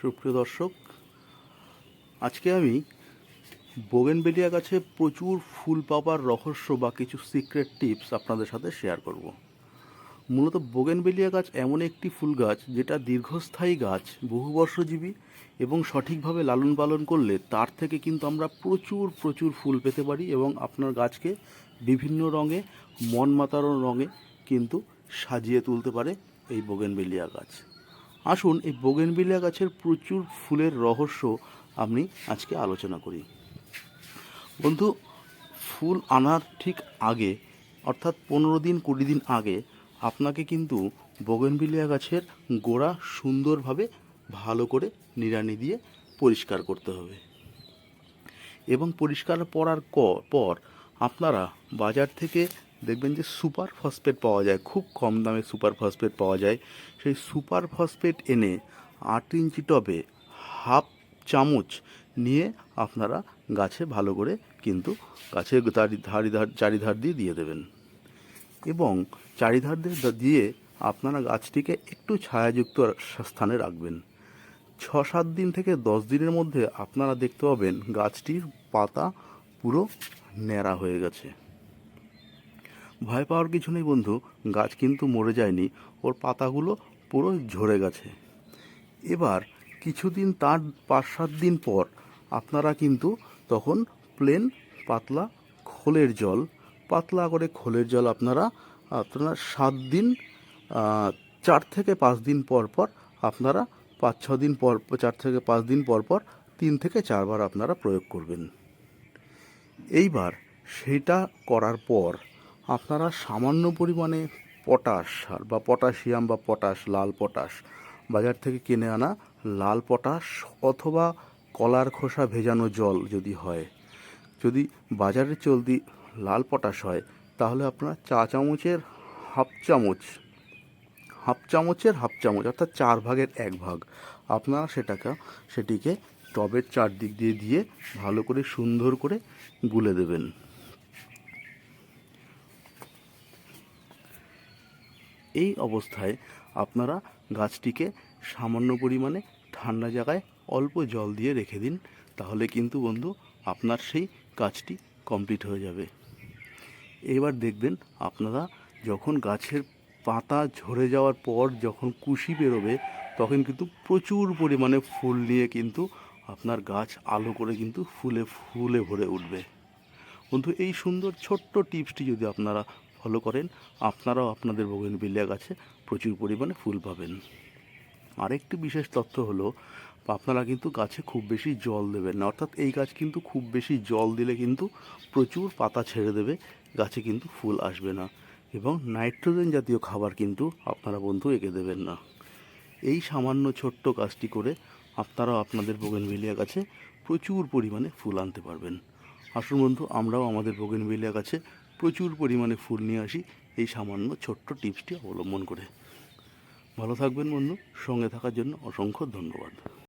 সুপ্রিয় দর্শক, আজকে আমি বোগেনবেলিয়া গাছে প্রচুর ফুল পাওয়ার রহস্য বা কিছু সিক্রেট টিপস আপনাদের সাথে শেয়ার করব। মূলত বোগেনবেলিয়া গাছ এমন একটি ফুল গাছ যেটা দীর্ঘস্থায়ী গাছ বহুবর্ষজীবী এবং সঠিকভাবে লালন পালন করলে তার থেকে কিন্তু আমরা প্রচুর প্রচুর ফুল পেতে পারি এবং আপনার গাছকে বিভিন্ন রঙে মন মাতানো রঙে কিন্তু সাজিয়ে তুলতে পারে এই বোগেনবেলিয়া গাছ। আসুন এই বোগেনবিলিয়া গাছের প্রচুর ফুলের রহস্য আমি আজকে আলোচনা করি। বন্ধু, ফুল আনার ঠিক আগে, অর্থাৎ পনেরো দিন, কুড়ি দিন আগে, আপনাকে কিন্তু বোগেনবিলিয়া গাছের গোড়া সুন্দরভাবে ভালো করে নিড়ানি দিয়ে পরিষ্কার করতে হবে। এবং পরিষ্কার করার পর আপনারা বাজার থেকে দেখবেন যে সুপার ফসফেট পাওয়া যায়, খুব কম দামে সুপার ফসফেট পাওয়া যায়। সেই সুপার ফসফেট এনে আট ইঞ্চি টবে হাফ চামচ নিয়ে আপনারা গাছে ভালো করে কিন্তু গাছের চারি ধারি, ধার, চারিধার দিয়ে দিয়ে দেবেন। এবং চারিধার দিয়ে দিয়ে আপনারা গাছটিকে একটু ছায়াযুক্ত স্থানে রাখবেন। ছ, সাত দিন থেকে দশ দিনের মধ্যে আপনারা দেখতে পাবেন গাছটির পাতা পুরো ন্যাড়া হয়ে গেছে। ভয় পাওয়ার কিছু নেই, বন্ধু। গাছ কিন্তু মরে যায়নি। ওর পাতাগুলো পুরো ঝরে গেছে। এবার কিছুদিন তার পাঁচ সাত দিন পর আপনারা কিন্তু তখন প্লেন পাতলা খোলের জল, পাতলা করে খোলের জল আপনারা আপনারা সাত দিন চার থেকে পাঁচ দিন পর পর আপনারা পাঁচ ছ দিন পর, চার থেকে পাঁচ দিন পর পর তিন থেকে চারবার আপনারা প্রয়োগ করবেন। এইবার সেটা করার পর আপনারা সামান্য পরিমাণে পটাশ সার বা পটাশিয়াম বা পটাশ, লাল পটাশ বাজার থেকে কিনে আনা লাল পটাশ অথবা কলার খোসা ভেজানো জল যদি হয়, যদি বাজারে চলতি লাল পটাশ হয়, তাহলে আপনারা চা চামচের হাফ চামচ, হাফ চামচের হাফ চামচ অর্থাৎ চার ভাগের এক ভাগ আপনারা সেটাকে, সেটিকে টবের চারদিক দিয়ে দিয়ে ভালো করে সুন্দর করে গুলে দেবেন। এই অবস্থায় আপনারা গাছটিকে সামান্য পরিমাণে ঠান্ডা জায়গায় অল্প জল দিয়ে রেখে দিন, তাহলে কিন্তু বন্ধু আপনার সেই কাজটি কমপ্লিট হয়ে যাবে। এবার দেখবেন আপনারা যখন গাছের পাতা ঝরে যাওয়ার পর যখন কুশি বেরোবে, তখন কিন্তু প্রচুর পরিমাণে ফুল নিয়ে কিন্তু আপনার গাছ আলো করে কিন্তু ফুলে ফুলে ভরে উঠবে। বন্ধু, এই সুন্দর ছোট্ট টিপসটি যদি আপনারা ফলো করেন। আপনারাও আপনাদের বোগেনভিলিয়া গাছে প্রচুর পরিমাণে ফুল পাবেন। আরেকটি বিশেষ তথ্য হলো, আপনারা কিন্তু গাছে খুব বেশি জল দেবেন না। অর্থাৎ এই গাছ কিন্তু খুব বেশি জল দিলে কিন্তু প্রচুর পাতা ছেড়ে দেবে, গাছে কিন্তু ফুল আসবে না। এবং নাইট্রোজেন জাতীয় খাবার কিন্তু আপনারা বন্ধু এঁকে দেবেন না। এই সামান্য ছোট্ট কাজটি করে আপনারাও আপনাদের বোগেনভিলিয়া গাছে প্রচুর পরিমাণে ফুল আনতে পারবেন। আসুন বন্ধু, আমরাও আমাদের বোগেনভিলিয়া গাছে প্রচুর পরিমাণে ফুল নিয়ে আসি। এই সামান্য ছোট্ট টিপসটি অবলম্বন করে। ভালো থাকবেন বন্ধু। সঙ্গে থাকার জন্য অসংখ্য ধন্যবাদ।